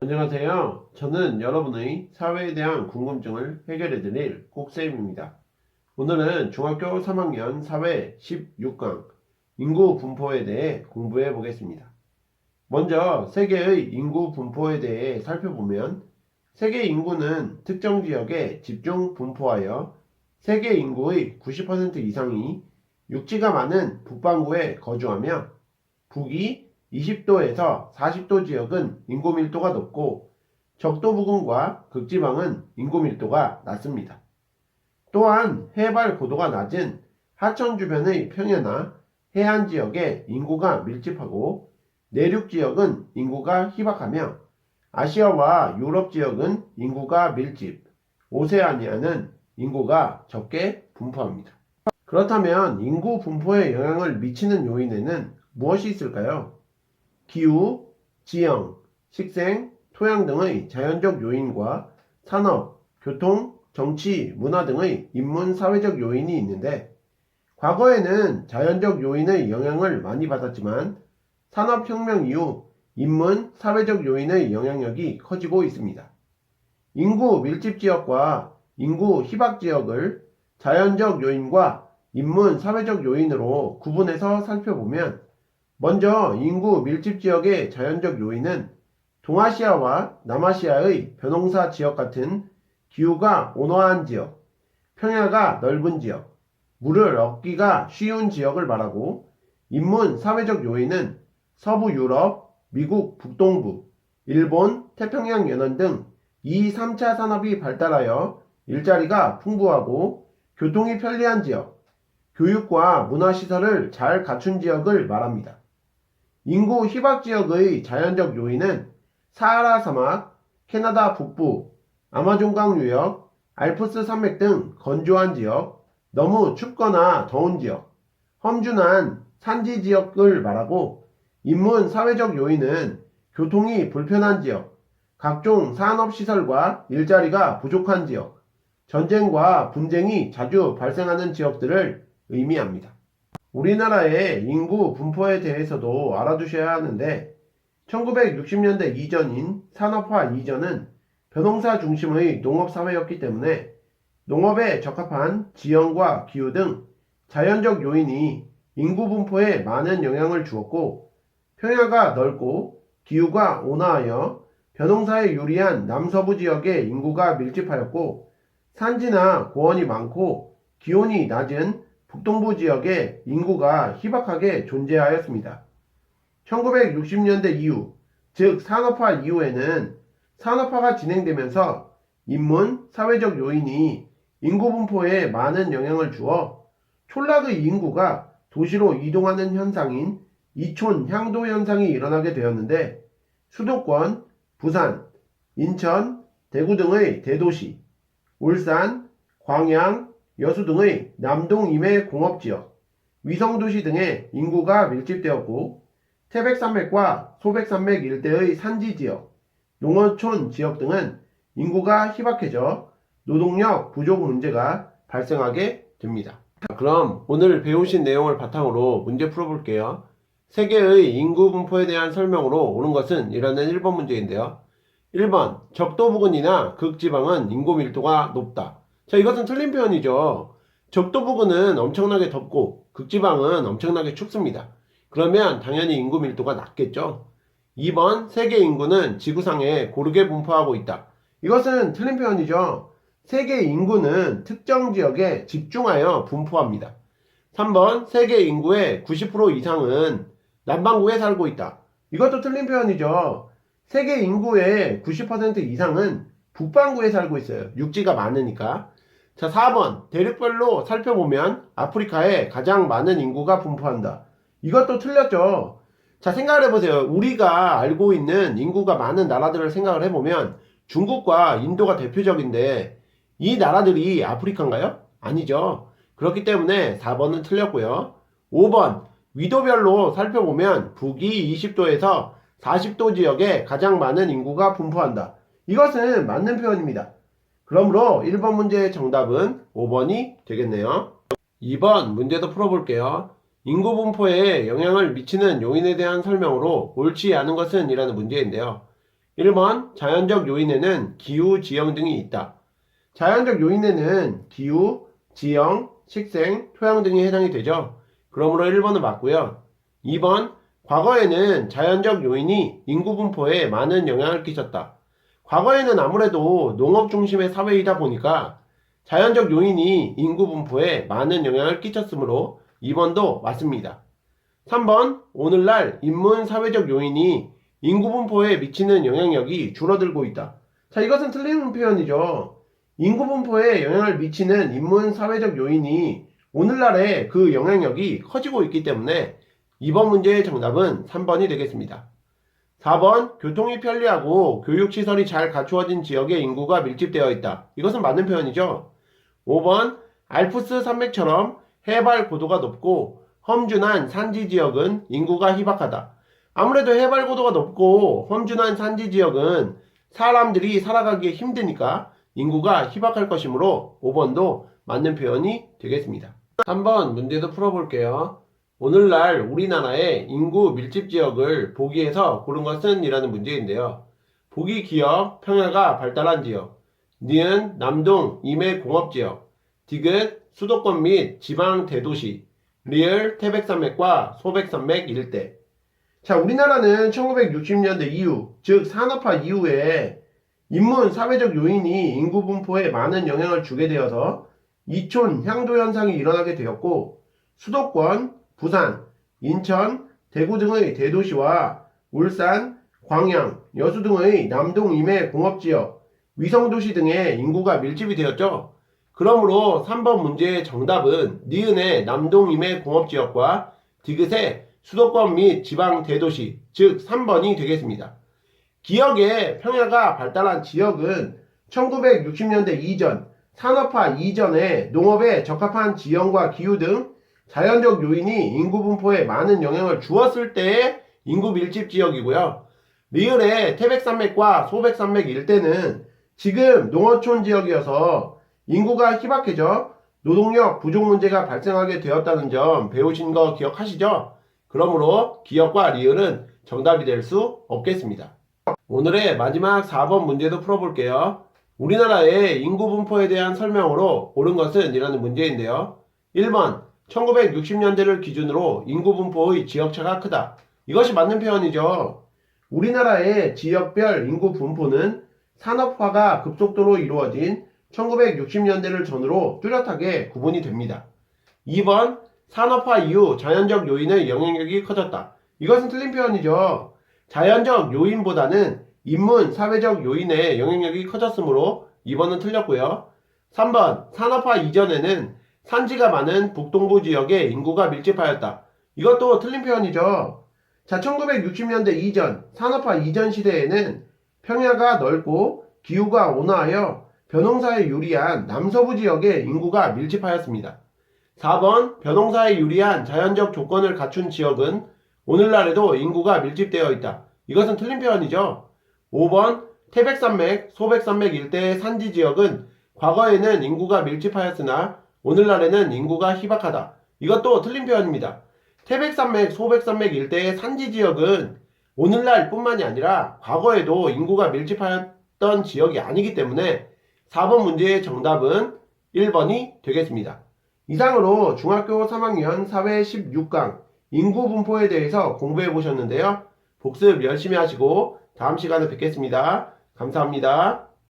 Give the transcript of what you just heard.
안녕하세요. 저는 여러분의 사회에 대한 궁금증을 해결해드릴 꼭쌤입니다. 오늘은 중학교 3학년 사회 16강 인구 분포에 대해 공부해 보겠습니다. 먼저 세계의 인구 분포에 대해 살펴보면 세계 인구는 특정 지역에 집중 분포하여 세계 인구의 90% 이상이 육지가 많은 북반구에 거주하며 북이 20도에서 40도 지역은 인구 밀도가 높고 적도 부근과 극지방은 인구 밀도가 낮습니다. 또한 해발 고도가 낮은 하천 주변의 평야나 해안 지역에 인구가 밀집하고 내륙 지역은 인구가 희박하며 아시아와 유럽 지역은 인구가 밀집, 오세아니아는 인구가 적게 분포합니다. 그렇다면 인구 분포에 영향을 미치는 요인에는 무엇이 있을까요? 기후, 지형, 식생, 토양 등의 자연적 요인과 산업, 교통, 정치, 문화 등의 인문 사회적 요인이 있는데 과거에는 자연적 요인의 영향을 많이 받았지만 산업혁명 이후 인문 사회적 요인의 영향력이 커지고 있습니다. 인구 밀집 지역과 인구 희박 지역을 자연적 요인과 인문 사회적 요인으로 구분해서 살펴보면 먼저 인구 밀집 지역의 자연적 요인은 동아시아와 남아시아의 벼농사 지역 같은 기후가 온화한 지역, 평야가 넓은 지역, 물을 얻기가 쉬운 지역을 말하고 인문 사회적 요인은 서부 유럽, 미국 북동부, 일본, 태평양 연안 등 2, 3차 산업이 발달하여 일자리가 풍부하고 교통이 편리한 지역, 교육과 문화시설을 잘 갖춘 지역을 말합니다. 인구 희박 지역의 자연적 요인은 사하라 사막, 캐나다 북부, 아마존강 유역, 알프스 산맥 등 건조한 지역, 너무 춥거나 더운 지역, 험준한 산지 지역을 말하고 인문 사회적 요인은 교통이 불편한 지역, 각종 산업시설과 일자리가 부족한 지역, 전쟁과 분쟁이 자주 발생하는 지역들을 의미합니다. 우리나라의 인구 분포에 대해서도 알아두셔야 하는데 1960년대 이전인 산업화 이전은 벼농사 중심의 농업사회였기 때문에 농업에 적합한 지형과 기후 등 자연적 요인이 인구 분포에 많은 영향을 주었고 평야가 넓고 기후가 온화하여 벼농사에 유리한 남서부 지역에 인구가 밀집하였고 산지나 고원이 많고 기온이 낮은 북동부 지역에 인구가 희박하게 존재하였습니다. 1960년대 이후, 즉 산업화 이후에는 산업화가 진행되면서 인문, 사회적 요인이 인구 분포에 많은 영향을 주어 촌락의 인구가 도시로 이동하는 현상인 이촌 향도 현상이 일어나게 되었는데 수도권, 부산, 인천, 대구 등의 대도시, 울산, 광양, 여수 등의 남동 임해 공업지역, 위성도시 등의 인구가 밀집되었고 태백산맥과 소백산맥 일대의 산지지역, 농어촌 지역 등은 인구가 희박해져 노동력 부족 문제가 발생하게 됩니다. 그럼 오늘 배우신 내용을 바탕으로 문제 풀어볼게요. 세계의 인구 분포에 대한 설명으로 옳은 것은 이라는 1번 문제인데요. 1번 적도 부근이나 극지방은 인구 밀도가 높다. 자 이것은 틀린 표현이죠. 적도 부근은 엄청나게 덥고 극지방은 엄청나게 춥습니다. 그러면 당연히 인구 밀도가 낮겠죠. 2번 세계 인구는 지구상에 고르게 분포하고 있다. 이것은 틀린 표현이죠. 세계 인구는 특정 지역에 집중하여 분포합니다. 3번 세계 인구의 90% 이상은 남반구에 살고 있다. 이것도 틀린 표현이죠. 세계 인구의 90% 이상은 북반구에 살고 있어요. 육지가 많으니까. 자, 4번. 대륙별로 살펴보면 아프리카에 가장 많은 인구가 분포한다. 이것도 틀렸죠. 자, 생각을 해보세요. 우리가 알고 있는 인구가 많은 나라들을 생각을 해보면 중국과 인도가 대표적인데 이 나라들이 아프리카인가요? 아니죠. 그렇기 때문에 4번은 틀렸고요. 5번. 위도별로 살펴보면 북이 20도에서 40도 지역에 가장 많은 인구가 분포한다. 이것은 맞는 표현입니다. 그러므로 1번 문제의 정답은 5번이 되겠네요. 2번 문제도 풀어볼게요. 인구 분포에 영향을 미치는 요인에 대한 설명으로 옳지 않은 것은 이라는 문제인데요. 1번 자연적 요인에는 기후, 지형 등이 있다. 자연적 요인에는 기후, 지형, 식생, 토양 등이 해당이 되죠. 그러므로 1번은 맞고요. 2번 과거에는 자연적 요인이 인구 분포에 많은 영향을 끼쳤다. 과거에는 아무래도 농업 중심의 사회이다 보니까 자연적 요인이 인구 분포에 많은 영향을 끼쳤으므로 2번도 맞습니다. 3번 오늘날 인문 사회적 요인이 인구 분포에 미치는 영향력이 줄어들고 있다. 자, 이것은 틀린 표현이죠. 인구 분포에 영향을 미치는 인문 사회적 요인이 오늘날의 그 영향력이 커지고 있기 때문에 이번 문제의 정답은 3번이 되겠습니다. 4번 교통이 편리하고 교육시설이 잘 갖추어진 지역에 인구가 밀집되어 있다. 이것은 맞는 표현이죠. 5번 알프스 산맥처럼 해발 고도가 높고 험준한 산지 지역은 인구가 희박하다. 아무래도 해발 고도가 높고 험준한 산지 지역은 사람들이 살아가기 힘드니까 인구가 희박할 것이므로 5번도 맞는 표현이 되겠습니다. 3번 문제도 풀어볼게요. 오늘날 우리나라의 인구 밀집 지역을 보기에서 고른 것은 이라는 문제인데요. 보기 기업, 평야가 발달한 지역, 니은 남동 임해 공업 지역, 디귿 수도권 및 지방 대도시, 리을 태백산맥과 소백산맥 일대. 자, 우리나라는 1960년대 이후, 즉 산업화 이후에 인문 사회적 요인이 인구 분포에 많은 영향을 주게 되어서 이촌 향도 현상이 일어나게 되었고 수도권, 부산, 인천, 대구 등의 대도시와 울산, 광양, 여수 등의 남동 임해 공업지역, 위성도시 등의 인구가 밀집이 되었죠. 그러므로 3번 문제의 정답은 니은의 남동 임해 공업지역과 디귿의 수도권 및 지방 대도시, 즉 3번이 되겠습니다. 기역의 평야가 발달한 지역은 1960년대 이전, 산업화 이전에 농업에 적합한 지형과 기후 등 자연적 요인이 인구 분포에 많은 영향을 주었을 때의 인구 밀집 지역이고요. 리을의 태백산맥과 소백산맥 일대는 지금 농어촌 지역이어서 인구가 희박해져 노동력 부족 문제가 발생하게 되었다는 점 배우신 거 기억하시죠? 그러므로 기역과 리을은 정답이 될 수 없겠습니다. 오늘의 마지막 4번 문제도 풀어볼게요. 우리나라의 인구 분포에 대한 설명으로 옳은 것은 이라는 문제인데요. 1번 1960년대를 기준으로 인구 분포의 지역차가 크다. 이것이 맞는 표현이죠. 우리나라의 지역별 인구 분포는 산업화가 급속도로 이루어진 1960년대를 전후로 뚜렷하게 구분이 됩니다. 2번 산업화 이후 자연적 요인의 영향력이 커졌다. 이것은 틀린 표현이죠. 자연적 요인보다는 인문, 사회적 요인의 영향력이 커졌으므로 2번은 틀렸고요. 3번 산업화 이전에는 산지가 많은 북동부 지역에 인구가 밀집하였다. 이것도 틀린 표현이죠. 자, 1960년대 이전, 산업화 이전 시대에는 평야가 넓고 기후가 온화하여 벼농사에 유리한 남서부 지역에 인구가 밀집하였습니다. 4번 벼농사에 유리한 자연적 조건을 갖춘 지역은 오늘날에도 인구가 밀집되어 있다. 이것은 틀린 표현이죠. 5번 태백산맥, 소백산맥 일대의 산지 지역은 과거에는 인구가 밀집하였으나 오늘날에는 인구가 희박하다. 이것도 틀린 표현입니다. 태백산맥, 소백산맥 일대의 산지 지역은 오늘날 뿐만이 아니라 과거에도 인구가 밀집하였던 지역이 아니기 때문에 4번 문제의 정답은 1번이 되겠습니다. 이상으로 중학교 3학년 사회 16강 인구 분포에 대해서 공부해 보셨는데요. 복습 열심히 하시고 다음 시간에 뵙겠습니다. 감사합니다.